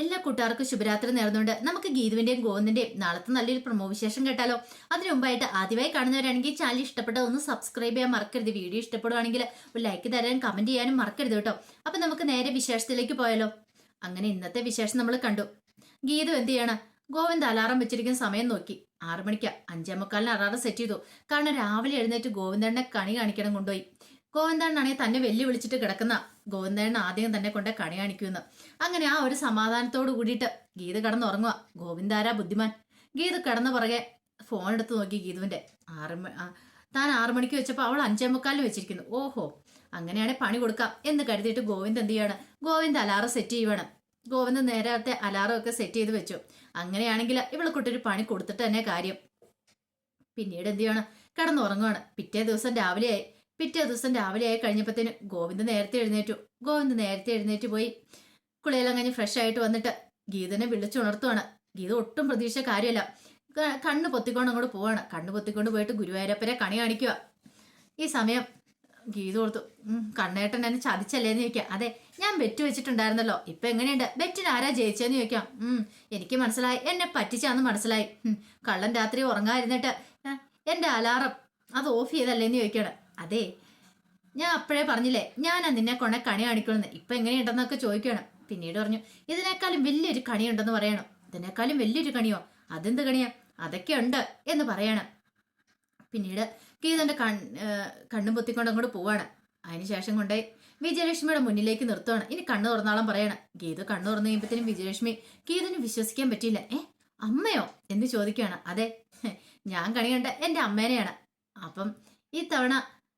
എല്ലാ കൂട്ടുകാർക്കും ശുഭരാത്രി നേർന്നുകൊണ്ട് നമുക്ക് ഗീതുവിന്റെയും ഗോവിന്ദിന്റെയും നാളത്തെ നല്ലൊരു പ്രമോ വിശേഷം കേട്ടാലോ? അതിനു മുമ്പായിട്ട് ആദ്യമായി കാണുന്നവരാണെങ്കിൽ ചാനൽ ഇഷ്ടപ്പെട്ട ഒന്ന് സബ്സ്ക്രൈബ് ചെയ്യാൻ മറക്കരുത്. വീഡിയോ ഇഷ്ടപ്പെടുവാണെങ്കിൽ ഒരു ലൈക്ക് തരാൻ കമന്റ് ചെയ്യാനും മറക്കരുത് കേട്ടോ. അപ്പൊ നമുക്ക് നേരെ വിശേഷത്തിലേക്ക് പോയാലോ? അങ്ങനെ ഇന്നത്തെ വിശേഷം നമ്മൾ കണ്ടു. ഗീതു എന്ത് ചെയ്യണം? ഗോവിന്ദ് അലാറം വെച്ചിരിക്കുന്ന സമയം നോക്കി. ആറു മണിക്ക് അഞ്ചേ മുക്കാലിന് അലാറം സെറ്റ് ചെയ്തു. കാരണം രാവിലെ എഴുന്നേറ്റ് ഗോവിന്ദനെ കണി കാണിക്കണം കൊണ്ടുപോയി. ഗോവിന്ദനാണെങ്കിൽ തന്നെ വെല്ലുവിളിച്ചിട്ട് കിടക്കുന്ന ഗോവിന്ദൻ ആദ്യം തന്നെ കൊണ്ട് കണി കാണിക്കുമെന്ന്. അങ്ങനെ ആ ഒരു സമാധാനത്തോട് കൂടിയിട്ട് ഗീത കിടന്നുറങ്ങുക ഗോവിന്ദാരാ ബുദ്ധിമാൻ? ഗീത കിടന്ന പുറകെ ഫോൺ എടുത്ത് നോക്കി ഗീതുവിന്റെ ആറ് താൻ ആറു മണിക്ക് വെച്ചപ്പോൾ അവൾ അഞ്ചേ മുക്കാലിന് വെച്ചിരിക്കുന്നു. ഓഹോ അങ്ങനെയാണെങ്കിൽ പണി കൊടുക്കാം എന്ന് കരുതിയിട്ട് ഗോവിന്ദ് എന്ത് ചെയ്യാണ്? ഗോവിന്ദ് അലാറം സെറ്റ് ചെയ്യുവാണ്. ഗോവിന്ദ് നേരത്തെ അലാറം ഒക്കെ സെറ്റ് ചെയ്ത് വെച്ചു. അങ്ങനെയാണെങ്കിൽ ഇവളെ കുട്ടൊരു പണി കൊടുത്തിട്ട് തന്നെ കാര്യം. പിന്നീട് എന്ത് ചെയ്യണം? കിടന്നുറങ്ങുവാണ്. പിറ്റേ ദിവസം രാവിലെയായി. പിറ്റേ ദിവസം രാവിലെ ആയി കഴിഞ്ഞപ്പോഴത്തേന് ഗോവിന്ദ് നേരത്തെ എഴുന്നേറ്റു. ഗോവിന്ദ് നേരത്തെ എഴുന്നേറ്റ് പോയി. കുളിയെല്ലാം കഴിഞ്ഞ് ഫ്രഷ് ആയിട്ട് വന്നിട്ട് ഗീതനെ വിളിച്ചുണർത്തുവാണ്. ഗീത ഒട്ടും പ്രതീക്ഷ കാര്യമല്ല. കണ്ണ് പൊത്തിക്കൊണ്ട് അങ്ങോട്ട് പോവാണ്. കണ്ണ് പൊത്തിക്കൊണ്ട് പോയിട്ട് ഗുരുവായൂരപ്പനെ കണി കാണിക്കുക ഈ സമയം ഗീത കൊടുത്തു "ഉം, കണ്ണേട്ടൻ എന്നെ ചതിച്ചല്ലേന്ന് ചോദിക്കാം. അതെ ഞാൻ ബെറ്റ് വെച്ചിട്ടുണ്ടായിരുന്നല്ലോ. ഇപ്പൊ എങ്ങനെയുണ്ട്? ബെറ്റിന് ആരാ ജയിച്ചതെന്ന് ചോദിക്കാം. ഉം എനിക്ക് മനസ്സിലായി. എന്നെ പറ്റിച്ചാന്ന് മനസ്സിലായി. കള്ളൻ രാത്രി ഉറങ്ങാതിരുന്നിട്ട് എന്റെ അലാറം അത് ഓഫ് ചെയ്തല്ലേന്ന് ചോദിക്കണം. അതെ. ഞാൻ അപ്പോഴേ പറഞ്ഞില്ലേ ഞാൻ നിന്നെ കൊണ്ട കണി കാണിക്കണമെന്ന് ഇപ്പൊ എങ്ങനെയുണ്ടെന്നൊക്കെ ചോദിക്കണം. പിന്നീട് പറഞ്ഞു ഇതിനേക്കാളും വലിയൊരു കണിയുണ്ടെന്ന് പറയണം. ഇതിനേക്കാളും വലിയൊരു കണിയോ? അതെന്ത് കണിയാ? അതൊക്കെ ഉണ്ട് എന്ന് പറയണം. പിന്നീട് ഗീതന്റെ കൺ കണ്ണും പൊത്തിക്കൊണ്ട് അങ്ങോട്ട് പോവാണ്. അതിനുശേഷം കൊണ്ടേ വിജയലക്ഷ്മിയുടെ മുന്നിലേക്ക് നിർത്തുവാണ്. ഇനി കണ്ണു തുറന്നാളം പറയണം. ഗീത കണ്ണു തുറന്നു കഴിയുമ്പോഴത്തേനും വിജയലക്ഷ്മി ഗീതന് വിശ്വസിക്കാൻ പറ്റിയില്ല. ഏ അമ്മയോ? എന്ന് ചോദിക്കുകയാണ്. അതെ ഞാൻ കണി കണ്ട എന്റെ അമ്മേനെയാണ്. അപ്പം ഈ തവണ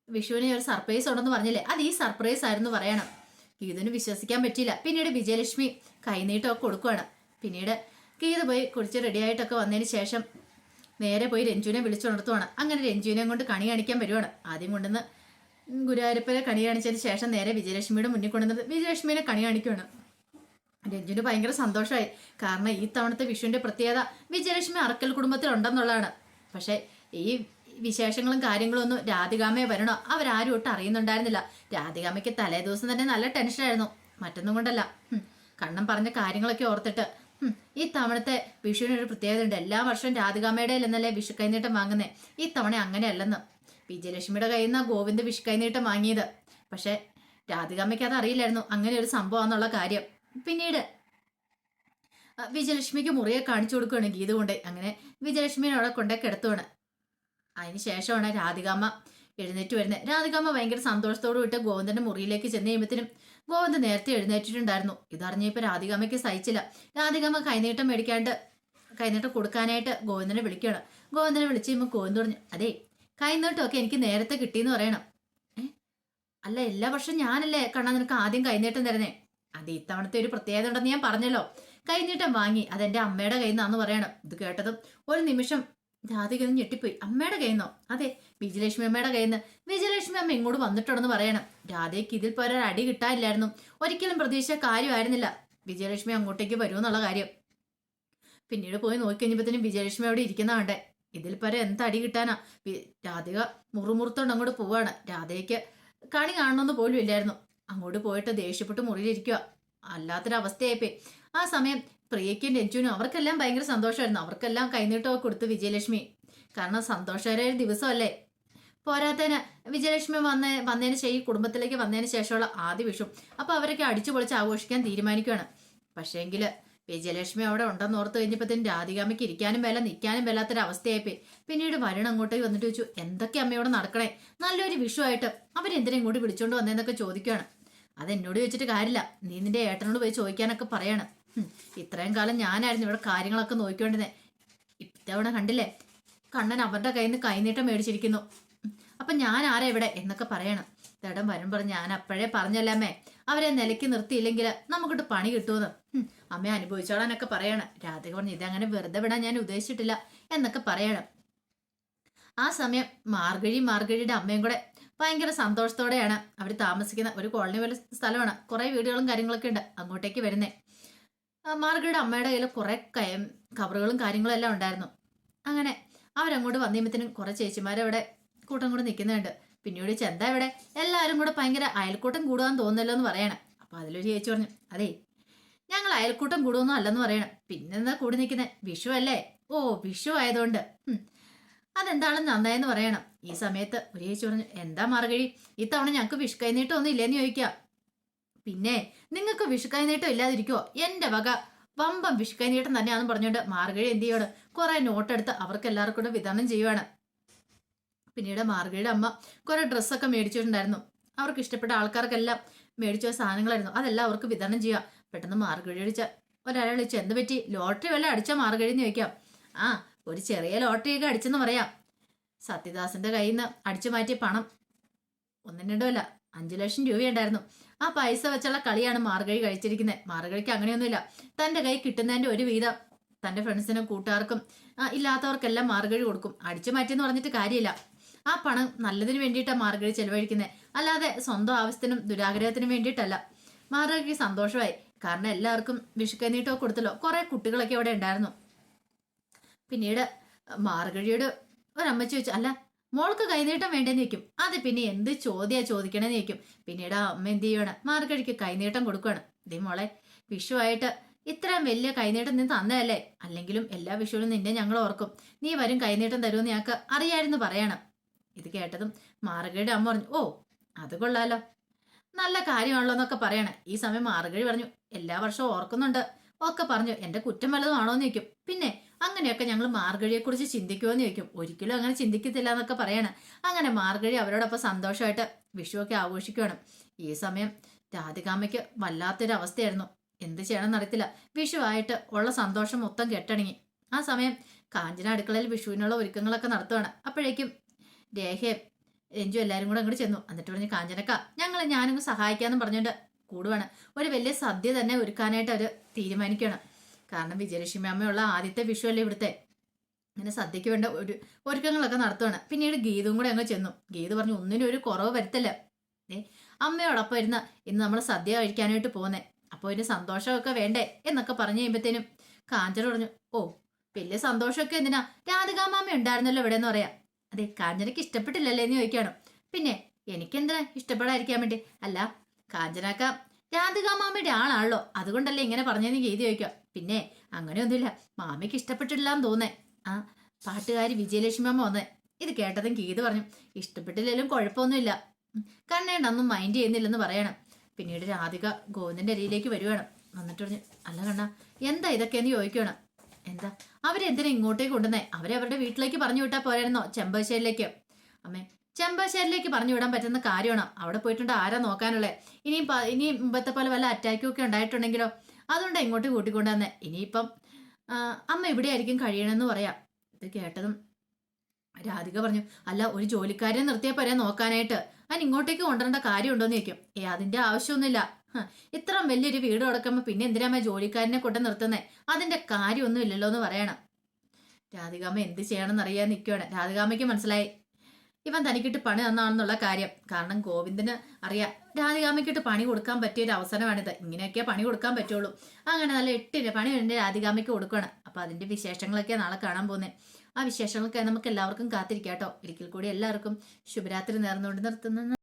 വിഷുവിന് ഒരു സർപ്രൈസ് ഉണ്ടെന്ന് പറഞ്ഞില്ലേ? അത് ഈ സർപ്രൈസ് ആയിരുന്നു പറയണം. ഗീതന് വിശ്വസിക്കാൻ പറ്റിയില്ല. പിന്നീട് വിജയലക്ഷ്മി കൈനീട്ടമൊക്കെ കൊടുക്കുകയാണ് പിന്നീട് ഗീത പോയി കുളിച്ച് റെഡിയായിട്ടൊക്കെ വന്നതിന് ശേഷം നേരെ പോയി രഞ്ജുവിനെ വിളിച്ചുണർത്തുവാണ്. അങ്ങനെ രഞ്ജുവിനെ കൊണ്ട് കണി കാണിക്കാൻ വരുവാണ്. ആദ്യം കൊണ്ടുവന്ന് ഗുരുവായൂരപ്പനെ കണി കാണിച്ചതിന് ശേഷം നേരെ വിജയലക്ഷ്മിയുടെ മുന്നിൽ കൊണ്ടുവന്നത് വിജയലക്ഷ്മിനെ കണി കാണിക്കുവാണ്. രഞ്ജുവിന് ഭയങ്കര സന്തോഷമായി. കാരണം ഈ തവണത്തെ വിഷുവിന്റെ പ്രത്യേകത വിജയലക്ഷ്മി അറക്കൽ കുടുംബത്തിലുണ്ടെന്നുള്ളതാണ്. പക്ഷേ ഈ വിശേഷങ്ങളും കാര്യങ്ങളും ഒന്നും രാധികാമയെ വരണോ? അവരാരും ഒട്ട് അറിയുന്നുണ്ടായിരുന്നില്ല. രാധികാമയ്ക്ക് തലേ ദിവസം തന്നെ നല്ല ടെൻഷനായിരുന്നു മറ്റൊന്നും കൊണ്ടല്ല. കണ്ണം പറഞ്ഞ കാര്യങ്ങളൊക്കെ ഓർത്തിട്ട്. ഈ തവണത്തെ വിഷുവിനൊരു പ്രത്യേകത ഉണ്ട്. എല്ലാ വർഷവും രാധികാമയുടെ അല്ലെന്നല്ലേ വിഷു കൈനീട്ടം വാങ്ങുന്നേ? ഈ തവണ അങ്ങനെയല്ലെന്ന്. വിജയലക്ഷ്മിയുടെ കയ്യിൽ നിന്നാണ് ഗോവിന്ദ് വിഷു കൈനീട്ടം വാങ്ങിയത്. പക്ഷെ രാധികാമയ്ക്ക് അത് അറിയില്ലായിരുന്നു. അങ്ങനെ ഒരു സംഭവമാണെന്നുള്ള കാര്യം. പിന്നീട് വിജയലക്ഷ്മിക്ക് മുറിയെ കാണിച്ചു കൊടുക്കുകയാണ് ഗീത കൊണ്ട്. അങ്ങനെ വിജയലക്ഷ്മിനെ അവിടെ കൊണ്ടേ കിടത്തുവാണ്. അതിന് ശേഷമാണ് രാധികാമ്മ എഴുന്നേറ്റ് വരുന്നത് രാധികാമ്മ ഭയങ്കര സന്തോഷത്തോട് വിട്ട് ഗോവിന്ദന്റെ മുറിയിലേക്ക് ചെന്ന് കഴിയുമ്പത്തിനും ഗോവിന്ദ് നേരത്തെ എഴുന്നേറ്റിട്ടുണ്ടായിരുന്നു. ഇതറിഞ്ഞപ്പോൾ രാധികാമ്മയ്ക്ക് സഹിച്ചില്ല. രാധികാമ്മ കൈനീട്ടം മേടിക്കാണ്ട് കൈനീട്ടം കൊടുക്കാനായിട്ട് ഗോവിന്ദനെ വിളിക്കുകയാണ്. ഗോവിന്ദനെ വിളിച്ച് കഴിയുമ്പോൾ ഗോവിന്ദ് പറഞ്ഞു അതെ കൈനീട്ടമൊക്കെ എനിക്ക് നേരത്തെ കിട്ടിയെന്ന് പറയണം. അല്ല എല്ലാ വർഷവും ഞാനല്ലേ കണ്ണാ നിനക്ക് ആദ്യം കൈനീട്ടം തരുന്നേ? അത് ഇത്തവണത്തെ ഒരു പ്രത്യേകത ഉണ്ടെന്ന് ഞാൻ പറഞ്ഞല്ലോ. കൈനീട്ടം വാങ്ങി അതെന്റെ അമ്മയുടെ കയ്യിൽ നിന്നാന്ന് പറയണം. ഇത് കേട്ടതും ഒരു നിമിഷം രാധിക ഒന്ന് ഞെട്ടിപ്പോയി. അമ്മയുടെ കയ്യിൽ അതെ വിജയലക്ഷ്മി അമ്മയുടെ കയ്യിൽ വിജയലക്ഷ്മി അമ്മ ഇങ്ങോട്ട് വന്നിട്ടുണ്ടെന്ന് പറയണം. രാധയ്ക്ക് ഇതിൽ ഒരു അടി കിട്ടാനില്ലായിരുന്നു. ഒരിക്കലും പ്രതീക്ഷിച്ച കാര്യമായിരുന്നില്ല വിജയലക്ഷ്മി അങ്ങോട്ടേക്ക് വരുമെന്നുള്ള കാര്യം. പിന്നീട് പോയി നോക്കി കഴിഞ്ഞപ്പോഴത്തേനും വിജയലക്ഷ്മി അവിടെ ഇരിക്കുന്ന കണ്ടേ. ഇതിൽ പോലെ എന്ത് അടി കിട്ടാനാ? രാധിക മുറുമുറുത്തോണ്ട് അങ്ങോട്ട് പോവാണ്. രാധയ്ക്ക് കണി കാണണമെന്ന് പോലും ഇല്ലായിരുന്നു. അങ്ങോട്ട് പോയിട്ട് ദേഷ്യപ്പെട്ട് മുറിയിലിരിക്കുക അല്ലാത്തൊരവസ്ഥയായിപ്പോയി. ആ സമയം പ്രിയയ്ക്കും രഞ്ജുവിനും അവർക്കെല്ലാം ഭയങ്കര സന്തോഷമായിരുന്നു. അവർക്കെല്ലാം കൈനീട്ടമൊക്കെ കൊടുത്തു വിജയലക്ഷ്മി. കാരണം സന്തോഷകരമായ ദിവസമല്ലേ? പോരാത്തതിന് വിജയലക്ഷ്മി വന്ന വന്നതിന് ശേഷം കുടുംബത്തിലേക്ക് വന്നതിന് ശേഷമുള്ള ആദ്യ വിഷു. അപ്പൊ അവരൊക്കെ അടിച്ചു പൊളിച്ച് ആഘോഷിക്കാൻ തീരുമാനിക്കുകയാണ് പക്ഷേങ്കിൽ വിജയലക്ഷ്മി അവിടെ ഉണ്ടെന്ന് ഓർത്ത് കഴിഞ്ഞപ്പോഴത്തേനും രാധികാമ്മയ്ക്ക് ഇരിക്കാനും വേല നിൽക്കാനും മേലാത്തൊരവസ്ഥയായിപ്പോയി പിന്നീട് വരുൺ അങ്ങോട്ടേക്ക് വന്നിട്ട് ചോദിച്ചു എന്തൊക്കെ അമ്മയോട് നടക്കണേ? നല്ലൊരു വിഷു ആയിട്ട് അവരെന്തിനാ ഇങ്ങോട്ട് വിളിച്ചോണ്ട് വന്നതെന്നൊക്കെ ചോദിക്കുകയാണ് അത് എന്നോട് ചോദിച്ചിട്ട് കാര്യമില്ല. നീ നിന്റെ ഏട്ടനോട് പോയി ചോദിക്കാനൊക്കെ പറയണം. ഇത്രയും കാലം ഞാനായിരുന്നു ഇവിടെ കാര്യങ്ങളൊക്കെ നോക്കിക്കൊണ്ടിരുന്നത് ഇത്തവണ കണ്ടില്ലേ? കണ്ണൻ അവരുടെ കയ്യിൽ നിന്ന് കൈനീട്ടം മേടിച്ചിരിക്കുന്നു. അപ്പൊ ഞാൻ ആരാ ഇവിടെ എന്നൊക്കെ പറയണം. തേടം വരും പറഞ്ഞ് ഞാൻ അപ്പോഴേ പറഞ്ഞല്ലമ്മേ അവരെ നിലയ്ക്ക് നിർത്തിയില്ലെങ്കിൽ നമുക്കിട്ട് പണി കിട്ടുമെന്ന് അമ്മ അനുഭവിച്ചോളാനൊക്കെ പറയണം. രാധിക പറഞ്ഞു ഇതങ്ങനെ വെറുതെ വിടാൻ ഞാൻ ഉദ്ദേശിച്ചിട്ടില്ല എന്നൊക്കെ പറയണം. ആ സമയം മാർഗഴി മാർഗഴിയുടെ അമ്മയും കൂടെ ഭയങ്കര സന്തോഷത്തോടെയാണ് അവർ താമസിക്കുന്ന ഒരു കോളനി പോലെ സ്ഥലമാണ്. കുറേ വീടുകളും കാര്യങ്ങളൊക്കെ ഉണ്ട് അങ്ങോട്ടേക്ക് വരുന്നേ. ആ, മാർഗഴിയുടെ അമ്മയുടെ കയ്യിൽ കുറെ കയം കവറുകളും കാര്യങ്ങളും എല്ലാം ഉണ്ടായിരുന്നു. അങ്ങനെ അവരങ്ങോട്ട് വന്നിയമ്പത്തിനും കുറെ ചേച്ചിമാരവിടെ കൂട്ടം കൂടെ നിൽക്കുന്നുണ്ട്. പിന്നീട് ചെന്ത ഇവിടെ എല്ലാവരും കൂടെ ഭയങ്കര അയൽക്കൂട്ടം കൂടുകയെന്ന് തോന്നുന്നല്ലോ എന്ന് പറയണം. അപ്പൊ അതിലൊരു ചേച്ചി പറഞ്ഞു അതേ ഞങ്ങൾ അയൽക്കൂട്ടം കൂടുമൊന്നും അല്ലെന്ന് പറയണം. പിന്നെന്താ കൂടി നിൽക്കുന്നത് വിഷു അല്ലേ? ഓ വിഷു ആയതുകൊണ്ട്. അതെന്താണെന്ന് നന്നായെന്ന് പറയണം. ഈ സമയത്ത് ഒരു ചേച്ചി പറഞ്ഞു എന്താ മാർഗഴി ഇത്തവണ ഞങ്ങൾക്ക് വിഷു കൈനീട്ടൊന്നും ഇല്ലേന്ന് ചോദിക്കാം. പിന്നെ നിങ്ങൾക്ക് വിഷുക്കൈ കൈനീട്ടം ഇല്ലാതിരിക്കുവോ? എന്റെ വക. വമ്പം വിഷുക്കൈ കൈനീട്ടം തന്നെയാണെന്ന് പറഞ്ഞുകൊണ്ട് മാർഗഴി എന്ത് ചെയ്യാണ്? കുറെ നോട്ടെടുത്ത് അവർക്ക് എല്ലാവർക്കും കൂടെ വിതരണം ചെയ്യുവാണ്. പിന്നീട് മാർഗഴിയുടെ അമ്മ കുറെ ഡ്രസ്സൊക്കെ മേടിച്ചിട്ടുണ്ടായിരുന്നു അവർക്ക് ഇഷ്ടപ്പെട്ട ആൾക്കാർക്കെല്ലാം മേടിച്ച സാധനങ്ങളായിരുന്നു. അതെല്ലാം അവർക്ക് വിതരണം ചെയ്യാം. പെട്ടെന്ന് മാർഗഴി അടിച്ച ഒരാളെ വിളിച്ച് എന്ത് പറ്റി? ലോട്ടറി വല്ല അടിച്ച മാർഗഴി എന്ന് ചോദിക്കാം. ആ ഒരു ചെറിയ ലോട്ടറിയൊക്കെ അടിച്ചെന്ന് പറയാം. സത്യദാസിന്റെ കയ്യിൽ നിന്ന് അടിച്ചു മാറ്റിയ പണം ഒന്നും രണ്ടുമല്ല അഞ്ചു ലക്ഷം രൂപയുണ്ടായിരുന്നു. ആ പൈസ വെച്ചുള്ള കളിയാണ് മാർഗഴി കഴിച്ചിരിക്കുന്നത് മാർഗഴിക്ക് അങ്ങനെയൊന്നുമില്ല. തന്റെ കൈ കിട്ടുന്നതിന്റെ ഒരു വീതം തന്റെ ഫ്രണ്ട്സിനും കൂട്ടുകാർക്കും ഇല്ലാത്തവർക്കെല്ലാം മാർഗഴി കൊടുക്കും. അടിച്ചു മാറ്റിയെന്ന് പറഞ്ഞിട്ട് കാര്യമില്ല. ആ പണം നല്ലതിന് വേണ്ടിയിട്ടാണ് മാർഗഴി ചെലവഴിക്കുന്നത് അല്ലാതെ സ്വന്തം ആവശ്യത്തിനും ദുരാഗ്രഹത്തിനും വേണ്ടിയിട്ടല്ല. മാർഗഴിക്ക് സന്തോഷമായി. കാരണം എല്ലാവർക്കും വിഷുക്കൈനീട്ടമൊക്കെ കൊടുത്തല്ലോ. കുറെ കുട്ടികളൊക്കെ അവിടെ ഉണ്ടായിരുന്നു. പിന്നീട് മാർഗഴിയോട് ഒരമ്മച്ചി ചോദിച്ചു അല്ല മോൾക്ക് കൈനീട്ടം വേണ്ടെന്ന് ചോദിക്കും. അത് പിന്നെ എന്ത് ചോദ്യാ ചോദിക്കണമെന്ന് ചോദിക്കും. പിന്നീട് അമ്മ എന്ത് ചെയ്യണം മാർഗഴിക്ക് കൈനീട്ടം കൊടുക്കുകയാണ് ദേ മോളെ വിഷുവായിട്ട് ഇത്രയും വലിയ കൈനീട്ടം നീ തന്നതല്ലേ? അല്ലെങ്കിലും എല്ലാ വിഷുവിനും നിന്നെ ഞങ്ങൾ ഓർക്കും. നീ വരും കൈനീട്ടം തരുമെന്ന് ഞങ്ങൾക്ക് അറിയായിരുന്നു പറയണം. ഇത് കേട്ടതും മാർഗഴിയുടെ അമ്മ പറഞ്ഞു ഓ അത് കൊള്ളാലോ. നല്ല കാര്യമാണല്ലോ എന്നൊക്കെ പറയണേ. ഈ സമയം മാർഗഴി പറഞ്ഞു എല്ലാ വർഷവും ഓർക്കുന്നുണ്ട്. ഒക്കെ പറഞ്ഞു എന്റെ കുറ്റം വല്ലതും ആണോ എന്ന് ചോദിക്കും. പിന്നെ അങ്ങനെയൊക്കെ ഞങ്ങൾ മാർഗഴിയെക്കുറിച്ച് ചിന്തിക്കുമോ എന്ന് ചോദിക്കും. ഒരിക്കലും അങ്ങനെ ചിന്തിക്കത്തില്ല എന്നൊക്കെ പറയണം. അങ്ങനെ മാർഗഴി അവരോടൊപ്പം സന്തോഷമായിട്ട് വിഷുവൊക്കെ ആഘോഷിക്കുകയാണ് ഈ സമയം രാധികാമ്മയ്ക്ക് വല്ലാത്തൊരു അവസ്ഥയായിരുന്നു എന്ത് ചെയ്യണമെന്ന് വിഷു ആയിട്ട് ഉള്ള സന്തോഷം മൊത്തം കെട്ടണങ്ങി ആ സമയം കാഞ്ചന അടുക്കളയിൽ വിഷുവിനുള്ള ഒരുക്കങ്ങളൊക്കെ നടത്തുവാണ്. അപ്പോഴേക്കും രേഖയും രഞ്ജു എല്ലാവരും കൂടെ അങ്ങോട്ട് ചെന്നു. എന്നിട്ട് പറഞ്ഞു കാഞ്ചനക്ക ഞങ്ങൾ ഞാനും സഹായിക്കാന്ന് പറഞ്ഞുകൊണ്ട് കൂടുവാണ്. ഒരു വലിയ സദ്യ തന്നെ ഒരുക്കാനായിട്ട് അവർ തീരുമാനിക്കുകയാണ് കാരണം വിജയലക്ഷ്മി അമ്മയുള്ള ആദ്യത്തെ വിഷു അല്ലേ ഇവിടുത്തെ? അങ്ങനെ സദ്യക്ക് വേണ്ട ഒരു ഒരുക്കങ്ങളൊക്കെ നടത്തുവാണ്. പിന്നീട് ഗീതും കൂടെ അങ്ങ് ചെന്നു. ഗീത് പറഞ്ഞു ഒന്നിനും ഒരു കുറവ് വരുത്തില്ല. ഏ അമ്മയോടൊപ്പം ഇരുന്ന ഇന്ന് നമ്മൾ സദ്യ കഴിക്കാനായിട്ട് പോന്നേ. അപ്പോൾ ഇതിന് സന്തോഷമൊക്കെ വേണ്ടേ? എന്നൊക്കെ പറഞ്ഞു കഴിയുമ്പോഴത്തേനും കാഞ്ചന പറഞ്ഞു ഓ വലിയ സന്തോഷമൊക്കെ എന്തിനാ? രാധികാമാമ ഉണ്ടായിരുന്നല്ലോ ഇവിടെ എന്ന് പറയാം. അതെ കാഞ്ചനയ്ക്ക് ഇഷ്ടപ്പെട്ടില്ലല്ലേ എന്ന് ചോദിക്കുകയാണ് പിന്നെ എനിക്കെന്തിനാ ഇഷ്ടപ്പെടാതിരിക്കാൻ വേണ്ടി? അല്ല കാഞ്ചനക്ക രാധികാമാമയുടെ ആളാണല്ലോ. അതുകൊണ്ടല്ലേ ഇങ്ങനെ പറഞ്ഞതെന്ന് ഗീതി ചോദിക്കുക. പിന്നെ അങ്ങനെയൊന്നുമില്ല. മാമിക്ക് ഇഷ്ടപ്പെട്ടില്ല എന്ന് തോന്നേ. ആ പാട്ടുകാരി വിജയലക്ഷ്മി അമ്മ വന്നേ. ഇത് കേട്ടതും ഗീത് പറഞ്ഞു. ഇഷ്ടപ്പെട്ടില്ലെങ്കിലും കുഴപ്പമൊന്നുമില്ല. കണ്ണേണ്ട ഒന്നും മൈൻഡ് ചെയ്യുന്നില്ലെന്ന് പറയണം. പിന്നീട് രാധിക ഗോവിന്ദന്റെ അരിയിലേക്ക് വരുവാണ്. വന്നിട്ട് പറഞ്ഞു അല്ല കണ്ണ എന്താ ഇതൊക്കെ ഇതൊക്കെയെന്ന് ചോദിക്കണം എന്താ അവരെന്തിനാ ഇങ്ങോട്ടേക്ക് കൊണ്ടുവന്നേ? അവരെ അവരുടെ വീട്ടിലേക്ക് പറഞ്ഞു വിട്ടാൽ പോരായിരുന്നോ ചെമ്പശ്ശേരിയിലേക്ക് അമ്മേ ചെമ്പശ്ശേരിയിലേക്ക് പറഞ്ഞു വിടാൻ പറ്റുന്ന കാര്യമാണോ? അവിടെ പോയിട്ടുണ്ട് ആരാ നോക്കാനുള്ളത് ഇനിയും ഇനിയും മുമ്പത്തെ പോലെ വല്ല അറ്റാക്കും ഒക്കെ ഉണ്ടായിട്ടുണ്ടെങ്കിലോ? അതുകൊണ്ടാണ് ഇങ്ങോട്ട് കൂട്ടിക്കൊണ്ടുവന്നേ ഇനിയിപ്പം ആ, അമ്മ ഇവിടെ ആയിരിക്കും കഴിയണമെന്ന് പറയാം. ഇത് കേട്ടതും രാധിക പറഞ്ഞു അല്ല ഒരു ജോലിക്കാരെ നിർത്തിയാൽ പോരെ നോക്കാനായിട്ട്. അതിന് ഇങ്ങോട്ടേക്ക് കൊണ്ടുവരേണ്ട കാര്യമുണ്ടോന്ന് ചോദിക്കും. ഏ അതിന്റെ ആവശ്യമൊന്നുമില്ല. ഇത്ര വലിയൊരു വീട് കൊടുക്കുമ്പോൾ പിന്നെ എന്തിനാ ജോലിക്കാരനെ കൊണ്ട് നിർത്തുന്നത് അതിന്റെ കാര്യമൊന്നും ഇല്ലല്ലോ എന്ന് പറയണം. രാധികാമ്മ എന്ത് ചെയ്യണമെന്ന് അറിയാൻ നിൽക്കുകയാണ് രാധികാമ്മയ്ക്ക് മനസ്സിലായി. ഇവൻ തനിക്കിട്ട് പണി തന്നാണെന്നുള്ള കാര്യം. കാരണം ഗോവിന്ദന് അറിയാം രാധികാമയ്ക്കിട്ട് പണി കൊടുക്കാൻ പറ്റിയ ഒരു അവസരമാണിത്. ഇങ്ങനെയൊക്കെ പണി കൊടുക്കാൻ പറ്റുള്ളൂ. അങ്ങനെ നല്ല എട്ടിന് പണി എന്റെ രാധികാമയ്ക്ക് കൊടുക്കുകയാണ് അപ്പൊ അതിന്റെ വിശേഷങ്ങളൊക്കെ നാളെ കാണാൻ പോകുന്നത് ആ വിശേഷങ്ങളൊക്കെ നമുക്ക് എല്ലാവർക്കും കാത്തിരിക്കാം കേട്ടോ ഒരിക്കൽ കൂടി എല്ലാവർക്കും ശുഭരാത്രി നേർന്നുകൊണ്ട് നിർത്തുന്നു.